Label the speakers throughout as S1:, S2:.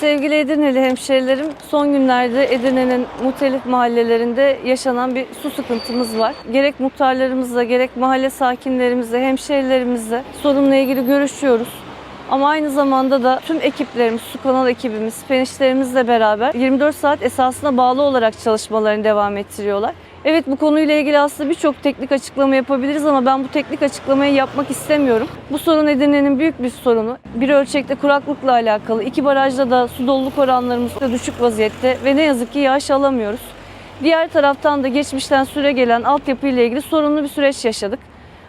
S1: Sevgili Edirneli hemşehrilerim, son günlerde Edirne'nin muhtelif mahallelerinde yaşanan bir su sıkıntımız var. Gerek muhtarlarımızla, gerek mahalle sakinlerimizle, hemşehrilerimizle sorunla ilgili görüşüyoruz. Ama aynı zamanda da tüm ekiplerimiz, su kanal ekibimiz, fenişlerimizle beraber 24 saat esasına bağlı olarak çalışmalarını devam ettiriyorlar. Evet bu konuyla ilgili aslında birçok teknik açıklama yapabiliriz ama ben bu teknik açıklamayı yapmak istemiyorum. Bu sorun Edirne'nin büyük bir sorunu. Bir ölçekte kuraklıkla alakalı. iki barajda da su doluluk oranlarımız da düşük vaziyette ve ne yazık ki yağış alamıyoruz. Diğer taraftan da geçmişten süre gelen altyapı ile ilgili sorunlu bir süreç yaşadık.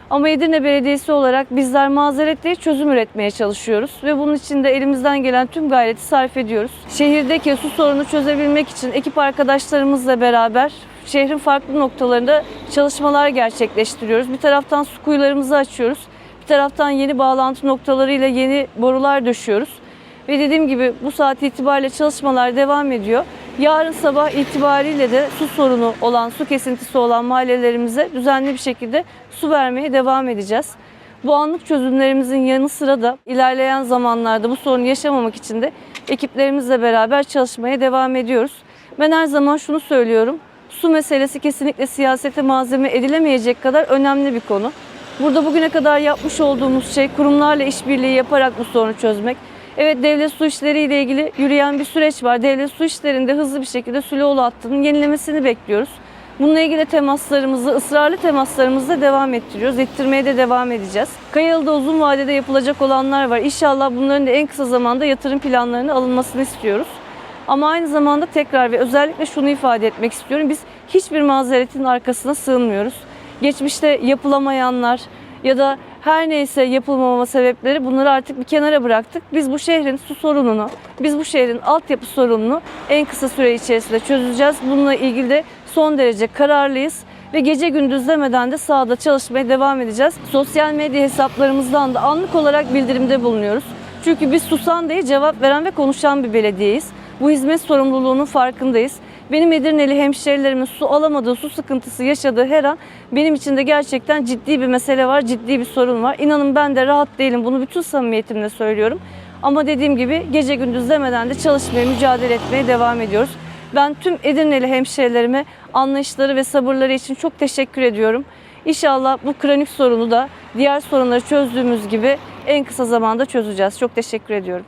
S1: Ama Edirne Belediyesi olarak bizler mazeret çözüm üretmeye çalışıyoruz ve bunun için de elimizden gelen tüm gayreti sarf ediyoruz. Şehirdeki su sorunu çözebilmek için ekip arkadaşlarımızla beraber şehrin farklı noktalarında çalışmalar gerçekleştiriyoruz. Bir taraftan su kuyularımızı açıyoruz. Bir taraftan yeni bağlantı noktalarıyla yeni borular döşüyoruz. Ve dediğim gibi bu saat itibariyle çalışmalar devam ediyor. Yarın sabah itibariyle de su sorunu olan, su kesintisi olan mahallelerimize düzenli bir şekilde su vermeye devam edeceğiz. Bu anlık çözümlerimizin yanı sıra da ilerleyen zamanlarda bu sorunu yaşamamak için de ekiplerimizle beraber çalışmaya devam ediyoruz. Ben her zaman şunu söylüyorum. Su meselesi kesinlikle siyasete malzeme edilemeyecek kadar önemli bir konu. Burada bugüne kadar yapmış olduğumuz şey kurumlarla işbirliği yaparak bu sorunu çözmek. Evet devlet su işleri ile ilgili yürüyen bir süreç var. Devlet su işlerinde hızlı bir şekilde Süleoğlu hattının yenilemesini bekliyoruz. Bununla ilgili temaslarımızı, ısrarlı temaslarımızı devam ettiriyoruz. Ettirmeye de devam edeceğiz. Kayalı'da uzun vadede yapılacak olanlar var. İnşallah bunların da en kısa zamanda yatırım planlarının alınmasını istiyoruz. Ama aynı zamanda tekrar ve özellikle şunu ifade etmek istiyorum. Biz hiçbir mazeretin arkasına sığınmıyoruz. Geçmişte yapılamayanlar ya da her neyse yapılmama sebepleri bunları artık bir kenara bıraktık. Biz bu şehrin su sorununu, biz bu şehrin altyapı sorununu en kısa süre içerisinde çözeceğiz. Bununla ilgili de son derece kararlıyız ve gece gündüz demeden de sahada çalışmaya devam edeceğiz. Sosyal medya hesaplarımızdan da anlık olarak bildirimde bulunuyoruz. Çünkü biz susan diye cevap veren ve konuşan bir belediyeyiz. Bu hizmet sorumluluğunun farkındayız. Benim Edirneli hemşerilerimin su alamadığı, su sıkıntısı yaşadığı her an benim için de gerçekten ciddi bir mesele var, ciddi bir sorun var. İnanın ben de rahat değilim. Bunu bütün samimiyetimle söylüyorum. Ama dediğim gibi gece gündüz demeden de çalışmaya, mücadele etmeye devam ediyoruz. Ben tüm Edirneli hemşerilerime anlayışları ve sabırları için çok teşekkür ediyorum. İnşallah bu kronik sorunu da diğer sorunları çözdüğümüz gibi en kısa zamanda çözeceğiz. Çok teşekkür ediyorum.